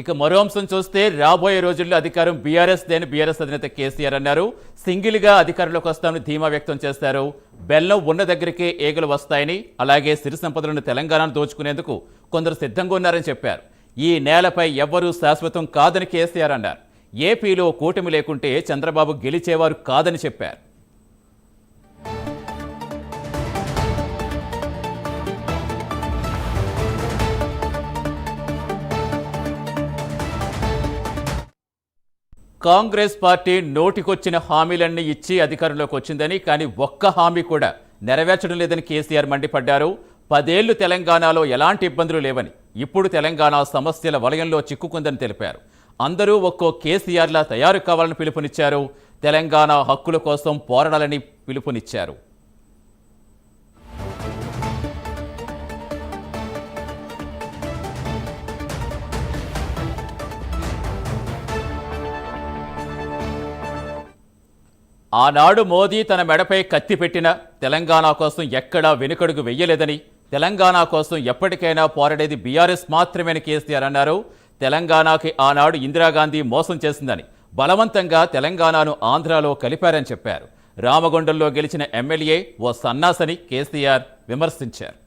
ఇక మరో అంశం చూస్తే రాబోయే రోజుల్లో అధికారం బీఆర్ఎస్ దేని బీఆర్ఎస్ అధినేత కేసీఆర్ అన్నారు. సింగిల్గా అధికారంలోకి వస్తామని ధీమా వ్యక్తం చేశారు. బెల్లం ఉన్న దగ్గరికే ఏగలు వస్తాయని అలాగే సిరి సంపదలను తెలంగాణను దోచుకునేందుకు కొందరు సిద్ధంగా ఉన్నారని చెప్పారు. ఈ నేలపై ఎవ్వరూ శాశ్వతం కాదని కేసీఆర్ అన్నారు. ఏపీలో కూటమి లేకుంటే చంద్రబాబు గెలిచేవారు కాదని చెప్పారు. కాంగ్రెస్ పార్టీ నోటికొచ్చిన హామీలన్నీ ఇచ్చి అధికారంలోకి వచ్చిందని కానీ ఒక్క హామీ కూడా నెరవేర్చడం లేదని కేసీఆర్ మండిపడ్డారు. పదేళ్ళు తెలంగాణలో ఎలాంటి ఇబ్బందులు లేవని ఇప్పుడు తెలంగాణ సమస్యల వలయంలో చిక్కుకుందని తెలిపారు. అందరూ ఒక్కో కేసీఆర్లా తయారు కావాలని పిలుపునిచ్చారు. తెలంగాణ హక్కుల కోసం పోరాడాలని పిలుపునిచ్చారు. ఆనాడు మోదీ తన మెడపై కత్తి పెట్టిన తెలంగాణ కోసం ఎక్కడా వెనుకడుగు వెయ్యలేదని తెలంగాణ కోసం ఎప్పటికైనా పోరాడేది బీఆర్ఎస్ మాత్రమేని కేసీఆర్ అన్నారు. తెలంగాణకి ఆనాడు ఇందిరాగాంధీ మోసం చేసిందని బలవంతంగా తెలంగాణను ఆంధ్రాలో కలిపారని చెప్పారు. రామగుండంలో గెలిచిన ఎమ్మెల్యే ఓ సన్నాసని కేసీఆర్ విమర్శించారు.